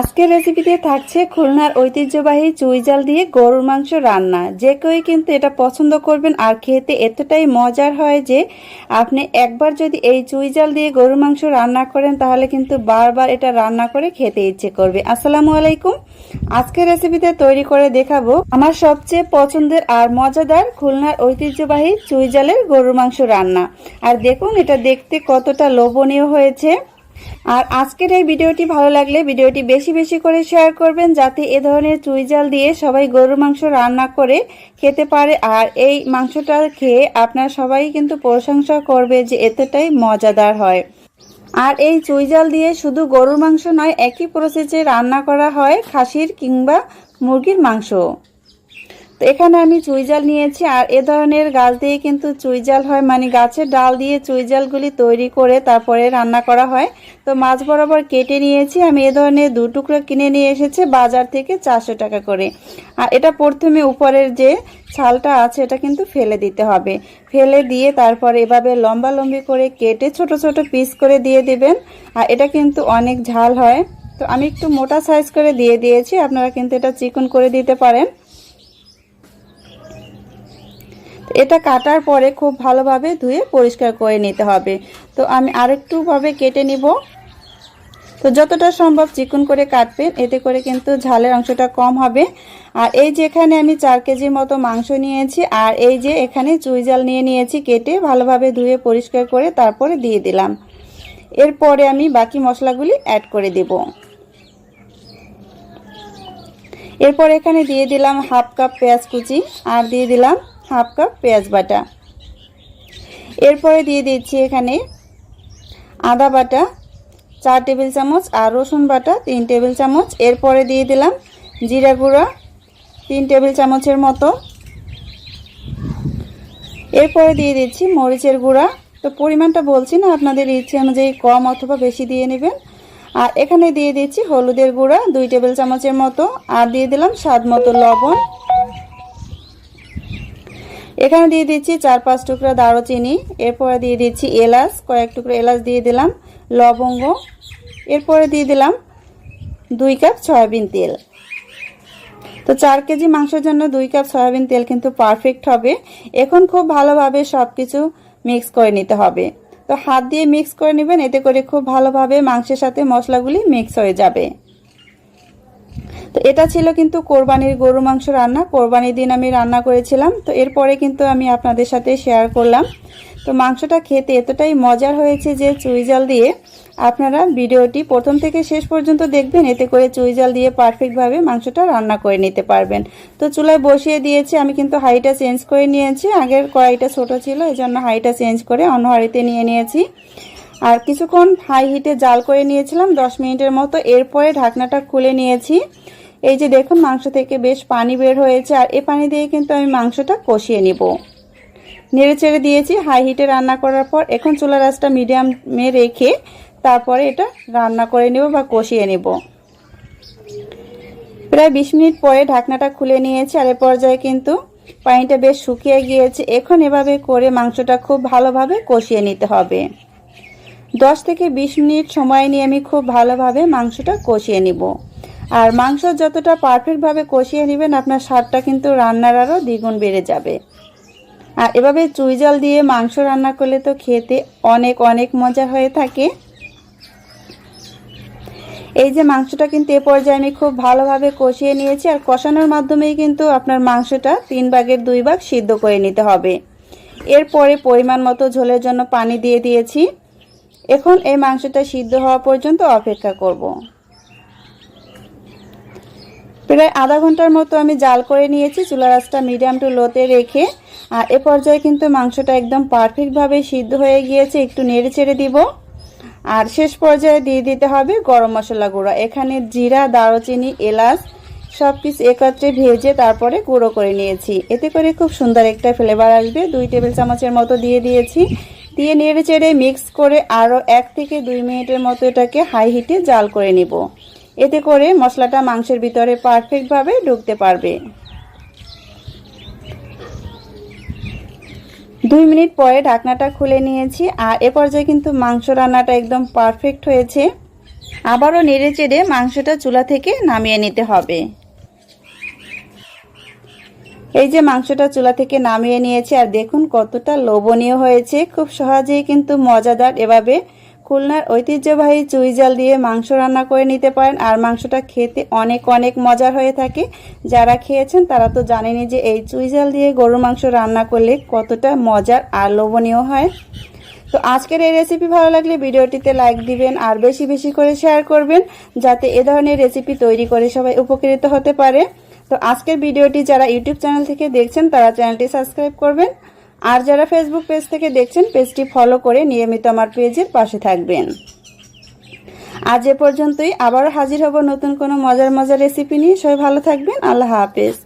আজকের রেসিপিতে থাকছে খুলনার ঐতিহ্যবাহী চুই জাল দিয়ে গরুর মাংস রান্না। যে কেউই কিন্তু এটা পছন্দ করবেন আর খেতে এতটাই মজার হয় যে আপনি একবার যদি এই চুই জাল দিয়ে গরুর মাংস রান্না করেন, তাহলে কিন্তু বারবার এটা রান্না করে খেতে ইচ্ছে করবে। আসসালামু আলাইকুম। আজকের রেসিপিতে তৈরি করে দেখাবো আমার সবচেয়ে পছন্দের আর মজাদার খুলনার ঐতিহ্যবাহী চুই জালের গরুর মাংস রান্না। আর দেখুন, এটা দেখতে কতটা লোভনীয় হয়েছে। আর আজকের এই ভিডিওটি ভালো লাগলে ভিডিওটি বেশি বেশি করে শেয়ার করবেন যাতে এ ধরনের চুই জাল দিয়ে সবাই গরুর মাংস রান্না করে খেতে পারে। আর এই মাংসটা খেয়ে আপনার সবাই কিন্তু প্রশংসা করবে যে এতটাই মজাদার হয়। আর এই চুই জাল দিয়ে শুধু গরুর মাংস নয়, একই প্রসেসে রান্না করা হয় খাসির কিংবা মুরগির মাংস। তো এখানে আমি চুইজাল নিয়েছি আর এ ধরনের গাছ দিয়ে কিন্তু চুইজাল হয়। মানে গাছের ডাল দিয়ে চুইজালগুলি তৈরি করে তারপরে রান্না করা হয়। তো মাছ বরাবর কেটে নিয়েছি। আমি এ ধরনের দু টুকরো কিনে নিয়ে এসেছি বাজার থেকে চারশো টাকা করে। আর এটা প্রথমে উপরের যে ছালটা আছে এটা কিন্তু ফেলে দিতে হবে। ফেলে দিয়ে তারপরে এভাবে লম্বা লম্বি করে কেটে ছোট ছোট পিস করে দিয়ে দিবেন। আর এটা কিন্তু অনেক ঝাল হয়। তো আমি একটু মোটা সাইজ করে দিয়ে দিয়েছি। আপনারা কিন্তু এটা চিকন করে দিতে পারেন। এটা কাটার পরে খুব ভালোভাবে ধুয়ে পরিষ্কার করে নিতে হবে। তো আমি আরেকটুভাবে কেটে নিব। তো যতটা সম্ভব চিকন করে কাটবেন, এতে করে কিন্তু ঝালের অংশটা কম হবে। আর এই যে এখানে আমি চার কেজির মতো মাংস নিয়েছি, আর এই যে এখানে চুই জাল নিয়ে নিয়েছি কেটে ভালোভাবে ধুয়ে পরিষ্কার করে তারপরে দিয়ে দিলাম। এরপরে আমি বাকি মশলাগুলি অ্যাড করে দেব। এরপর এখানে দিয়ে দিলাম হাফ কাপ পেঁয়াজ কুচি, আর দিয়ে দিলাম হাফ কাপ পেঁয়াজ বাটা। এরপরে দিয়ে দিচ্ছি এখানে আদা বাটা, চার টেবিল চামচ আর রসুন বাটা, তিন টেবিল চামচ। এরপরে দিয়ে দিলাম জিরা গুঁড়া, তিন টেবিল চামচের মতো। এরপরে দিয়ে দিচ্ছি মরিচের গুঁড়া। তো পরিমাণটা বলছি না, আপনাদের ইচ্ছে অনুযায়ী কম অথবা বেশি দিয়ে নেবেন। আর এখানে দিয়ে দিচ্ছি হলুদের গুঁড়া, দুই টেবিল চামচের মতো। আর দিয়ে দিলাম স্বাদ মতো লবণ। এখানে দিয়ে দিচ্ছি চার পাঁচ টুকরা দারুচিনি, এরপরে দিয়ে দিচ্ছি এলাচ, কয়েক টুকরো এলাচ দিয়ে দিলাম, লবঙ্গ, এরপরে দিয়ে দিলাম দুই কাপ সয়াবিন তেল। তো চার কেজি মাংসের জন্য দুই কাপ সয়াবিন তেল কিন্তু পারফেক্ট হবে। এখন খুব ভালোভাবে সব কিছু মিক্স করে নিতে হবে। তো হাত দিয়ে মিক্স করে নেবেন, এতে করে খুব ভালোভাবে মাংসের সাথে মশলাগুলি মিক্স হয়ে যাবে। তো এটা ছিল কিন্তু কোরবানির গরু মাংস রান্না। কোরবানির দিন আমি রান্না করেছিলাম। তো এরপরে কিন্তু আমি আপনাদের সাথে শেয়ার করলাম। তো মাংসটা খেতে এতটাই মজার হয়েছে যে চুই জাল দিয়ে আপনারা ভিডিওটি প্রথম থেকে শেষ পর্যন্ত দেখবেন। এতে করে চুই জাল দিয়ে পারফেক্টভাবে মাংসটা রান্না করে নিতে পারবেন। তো চুলায় বসিয়ে দিয়েছি। আমি কিন্তু হাইটা চেঞ্জ করে নিয়েছি। আগের কড়াইটা ছোট ছিল এই জন্য হাইটা চেঞ্জ করে অন্য হাঁড়িতে নিয়ে নিয়েছি। আর কিছুক্ষণ হাই হিটে জাল করে নিয়েছিলাম। দশ মিনিটের মতো। এরপরে ঢাকনাটা খুলে নিয়েছি। এই যে দেখুন, মাংস থেকে বেশ পানি বের হয়েছে, আর এ পানি দিয়ে কিন্তু আমি মাংসটা কষিয়ে নিব। নেড়ে চেড়ে দিয়েছি হাই হিটে রান্না করার পর এখন চুলা রাসটা মিডিয়ামে রেখে তারপরে এটা রান্না করে নেব বা কষিয়ে নেব। প্রায় বিশ মিনিট পরে ঢাকনাটা খুলে নিয়েছি, আর এ পর্যায়ে কিন্তু পানিটা বেশ শুকিয়ে গিয়েছে। এখন এভাবে করে মাংসটা খুব ভালোভাবে কষিয়ে নিতে হবে। দশ থেকে বিশ মিনিট সময় নিয়ে আমি খুব ভালোভাবে মাংসটা কষিয়ে নিব। আর মাংস যতটা পারফেক্টভাবে কষিয়ে নেবেন, আপনার স্বাদটা কিন্তু রান্নার আরও দ্বিগুণ বেড়ে যাবে। আর এভাবে চুই জল দিয়ে মাংস রান্না করলে তো খেতে অনেক অনেক মজা হয়ে থাকে। এই যে মাংসটা কিন্তু এ পর্যায়ে আমি খুব ভালোভাবে কষিয়ে নিয়েছি, আর কষানোর মাধ্যমেই কিন্তু আপনার মাংসটা তিন ভাগের দুই ভাগ সিদ্ধ করে নিতে হবে। এরপরে পরিমাণ মতো ঝোলের জন্য পানি দিয়ে দিয়েছি। এখন এই মাংসটা সিদ্ধ হওয়া পর্যন্ত অপেক্ষা করব। প্রায় আধা ঘণ্টার মতো আমি জাল করে নিয়েছি চুলা রাসটা মিডিয়াম টু লোতে রেখে। আর এ পর্যায়ে কিন্তু মাংসটা একদম পারফেক্টভাবে সিদ্ধ হয়ে গিয়েছে, একটু নেড়ে চেড়ে দিব। আর শেষ পর্যায়ে দিয়ে দিতে হবে গরম মশলা গুঁড়ো। এখানে জিরা, দারুচিনি, এলাচ সব কিছু একত্রে ভেজে তারপরে গুঁড়ো করে নিয়েছি। এতে করে খুব সুন্দর একটা ফ্লেভার আসবে। দুই টেবিল চামচের মতো দিয়ে দিয়েছি। দিয়ে নেড়ে চেড়ে মিক্স করে আরও এক থেকে দুই মিনিটের মতো এটাকে হাই হিটে জাল করে নিব। এতে করে মশলাটা মাংসের ভিতরে পারফেক্টভাবে ঢুকতে পারবে। দুই মিনিট পরে ঢাকনাটা খুলে নিয়েছি, আর এ পর্যায়ে কিন্তু মাংস রান্নাটা একদম পারফেক্ট হয়েছে। আবারও নেড়ে চেড়ে মাংসটা চুলা থেকে নামিয়ে নিতে হবে। এই যে মাংসটা চুলা থেকে নামিয়ে নিয়েছে, আর দেখুন কতটা লোভনীয় হয়েছে, খুব সহজেই কিন্তু মজাদার এভাবে খুলনার ঐতিহ্যবাহী চুই জাল দিয়ে মাংস রান্না করে নিতে পারেন। আর মাংসটা খেতে অনেক অনেক মজার হয়ে থাকে। যারা খেয়েছেন তারা তো জানেনই যে এই চুই জাল দিয়ে গরুর মাংস রান্না করলে কতটা মজার আর লোভনীয় হয়। তো আজকের এই রেসিপি ভালো লাগলে ভিডিওটিতে লাইক দিবেন আর বেশি বেশি করে শেয়ার করবেন যাতে এ ধরনের রেসিপি তৈরি করে সবাই উপকৃত হতে পারে। তো আজকের ভিডিওটি যারা ইউটিউব চ্যানেল থেকে দেখছেন তারা চ্যানেলটি সাবস্ক্রাইব করবেন। আর যারা ফেসবুক পেজ থেকে দেখছেন পেজটি ফলো করে নিয়মিত আমার পেজের পাশে থাকবেন। আজ এ পর্যন্তই। আবারও হাজির হব নতুন কোনো মজার মজার রেসিপি নিয়ে। সবাই ভালো থাকবেন। আল্লাহ হাফেজ।